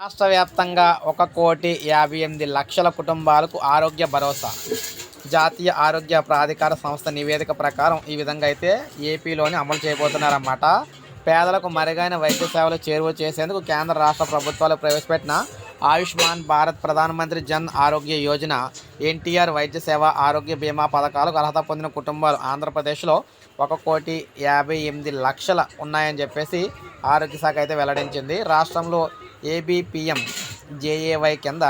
రాష్ట్ర వ్యాప్తంగా ఒక కోటి యాభై ఎనిమిది లక్షల కుటుంబాలకు ఆరోగ్య భరోసా. జాతీయ ఆరోగ్య ప్రాధికార సంస్థ నివేదిక ప్రకారం ఈ విధంగా అయితే ఏపీలోని అమలు చేయబోతున్నారన్నమాట. పేదలకు మెరుగైన వైద్య సేవలు చేరువ చేసేందుకు కేంద్ర రాష్ట్ర ప్రభుత్వాలు ప్రవేశపెట్టిన ఆయుష్మాన్ భారత్ ప్రధానమంత్రి జన్ ఆరోగ్య యోజన ఎన్టీఆర్ వైద్య సేవ ఆరోగ్య బీమా పథకాలకు అర్హత పొందిన కుటుంబాలు ఆంధ్రప్రదేశ్లో ఒక కోటి యాభై ఎనిమిది లక్షల ఉన్నాయని చెప్పేసి ఆరోగ్య శాఖ అయితే వెల్లడించింది. రాష్ట్రంలో ఏబిపిఎం జేఏవై కింద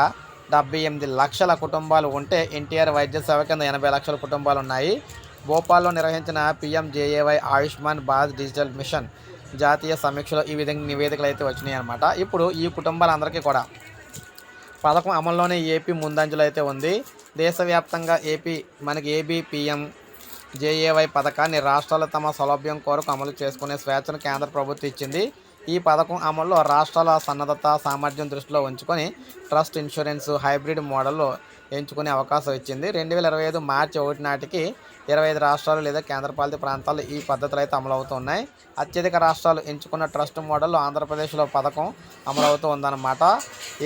డెబ్బై ఎనిమిది లక్షల కుటుంబాలు ఉంటే ఎన్టీఆర్ వైద్య సేవ కింద ఎనభై లక్షల కుటుంబాలు ఉన్నాయి. భోపాల్లో నిర్వహించిన PMJAY Ayushman Bharat digital mission జాతీయ సమీక్షలో ఈ విధంగా నివేదికలు అయితే వచ్చినాయి అనమాట ఇప్పుడు ఈ కుటుంబాలందరికీ కూడా పథకం అమల్లోనే ఏపీ ముందంజలో అయితే ఉంది. దేశవ్యాప్తంగా ఏపీ మనకి ఏబిపిఎం జేఏవై పథకాన్ని రాష్ట్రాలు తమ సౌలభ్యం కొరకు అమలు చేసుకునే స్వేచ్ఛను కేంద్ర ప్రభుత్వం ఇచ్చింది. ఈ పథకం అమల్లో రాష్ట్రాల సన్నద్ధత సామర్థ్యం దృష్టిలో ఉంచుకొని ట్రస్ట్ ఇన్సూరెన్స్ హైబ్రిడ్ మోడల్లో ఎంచుకునే అవకాశం ఇచ్చింది. రెండు వేల ఇరవై ఐదు మార్చి ఒకటి నాటికి ఇరవై ఐదు రాష్ట్రాలు లేదా కేంద్రపాలిత ప్రాంతాలు ఈ పద్ధతులు అయితే అమలవుతున్నాయి. అత్యధిక రాష్ట్రాలు ఎంచుకున్న ట్రస్ట్ మోడల్లో ఆంధ్రప్రదేశ్లో పథకం అమలవుతూ ఉందన్నమాట.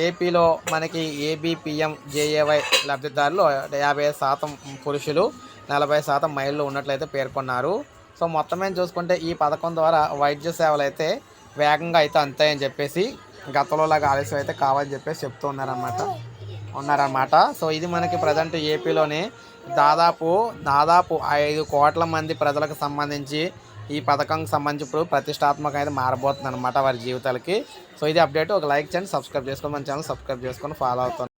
ఏపీలో మనకి ఏబిపిఎం జేఏవై లబ్ధిదారులు యాభై శాతం పురుషులు నలభై శాతం మహిళలు ఉన్నట్లయితే పేర్కొన్నారు. సో మొత్తం మీద చూసుకుంటే ఈ పథకం ద్వారా వైద్య సేవలు అయితే వేగంగా అయితే అంతాయని చెప్పేసి గతంలోలాగా ఆలస్యం అయితే కావాలని చెప్పేసి చెప్తూ ఉన్నారన్నమాట. ఉన్నారన్నమాట. సో ఇది మనకి ప్రజెంట్ ఏపీలోనే దాదాపు దాదాపు ఐదు కోట్ల మంది ప్రజలకు సంబంధించి ఈ పథకంకి సంబంధించి ఇప్పుడు ప్రతిష్టాత్మక అయితే మారబోతుంది అనమాట వారి జీవితాలకి. సో ఇది అప్డేట్. ఒక లైక్ చేయండి సబ్స్క్రైబ్ చేసుకొని మన ఛానల్ సబ్స్క్రైబ్ చేసుకొని ఫాలో అవుతాను